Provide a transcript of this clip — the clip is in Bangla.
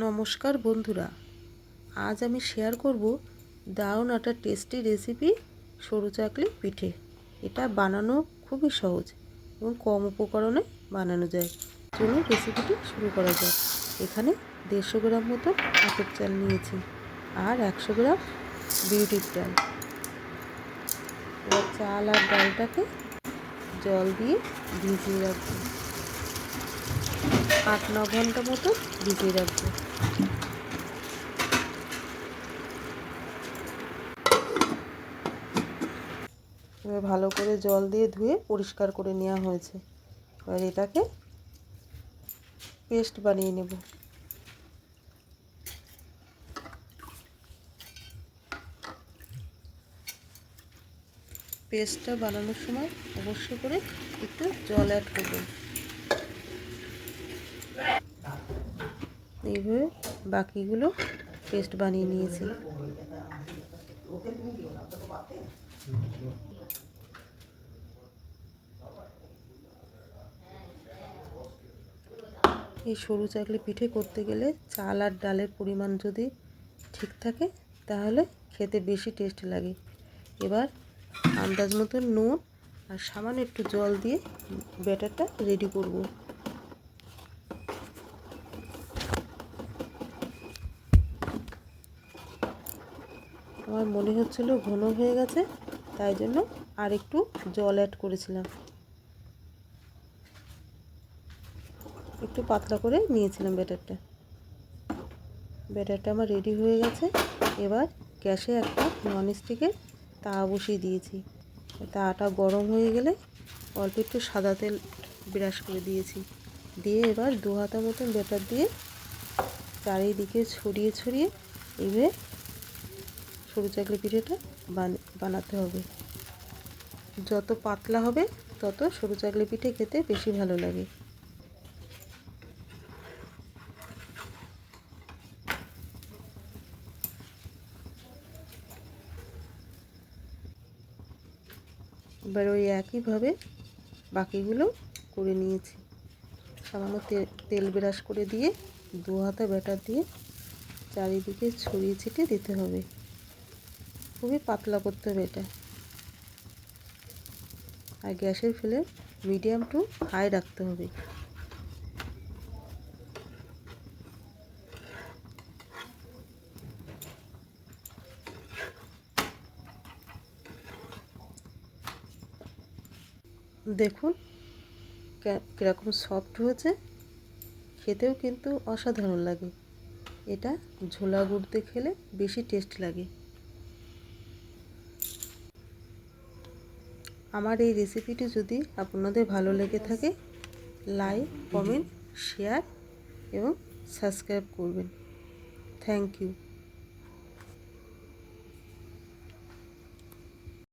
নমস্কার বন্ধুরা। আজ আমি শেয়ার করব দারুণ একটা টেস্টি রেসিপি সরু চাকলি পিঠে। এটা বানানো খুবই সহজ এবং কম উপকরণে বানানো যায়। চলুন রেসিপিটি শুরু করা যাক। এখানে দেড়শো গ্রাম মতো আতপ চাল নিয়েছি আর একশো গ্রাম বিউটির ডাল এবার চাল আর ডালটাকে জল দিয়ে ভিজিয়ে রাখব। আট, ন ঘণ্টা মতো ভিজিয়ে রাখব। ভালো করে জল দিয়ে ধুয়ে পরিষ্কার করে নেওয়া হয়েছে। এবার এটাকে পেস্ট বানিয়ে নেব। পেস্টটা বানানোর সময় অবশ্য করে একটু জল অ্যাড করবেন এইভাবে বাকিগুলো পেস্ট বানিয়ে নিয়েছি। এই সরু চাকলি পিঠে করতে গেলে চাল আর ডালের পরিমাণ যদি ঠিক থাকে, তাহলে খেতে বেশি টেস্ট লাগে। এবার আন্দাজ মতো নুন আর সামান্য একটু জল দিয়ে ব্যাটারটা রেডি করব। আমার মনে হচ্ছিল ঘন হয়ে গেছে, তাই জন্য আর একটু জল অ্যাড করেছিলাম। একটু পাতলা করে নিয়েছিলাম ব্যাটারটা। ব্যাটারটা আমার রেডি হয়ে গেছে। এবার গ্যাসে একটা ননস্টিকের তা বসিয়ে দিয়েছি। তাওয়াটা গরম হয়ে গেলে অল্প একটু সাদা তেল ব্রাশ করে দিয়েছি। দিয়ে এবার দু হাতা মতন ব্যাটার দিয়ে চারিদিকে ছড়িয়ে ছড়িয়ে এভাবে সরু চাকলি পিঠেটা বানাতে হবে। যত পাতলা হবে, তত সরু চাকলি পিঠে খেতে বেশি ভালো লাগে। এবার ওই একইভাবে বাকিগুলো করে নিয়েছি। সামান্য তেল ব্রাশ করে দিয়ে দু হাতা ব্যাটার দিয়ে চারিদিকে ছড়িয়ে ছিটিয়ে দিতে হবে। খুবই পাতলা করতে হবে এটা। আর গ্যাসের ফ্লেম মিডিয়াম টু হাই রাখতে হবে। দেখুন কীরকম সফট হয়েছে। খেতেও কিন্তু অসাধারণ লাগে। এটা ঝোলা গুড় দিয়ে খেলে বেশি টেস্ট লাগে। আমার এই রেসিপিটি যদি আপনাদের ভালো লেগে থাকে লাইক কমেন্ট শেয়ার এবং সাবস্ক্রাইব করবেন। Thank you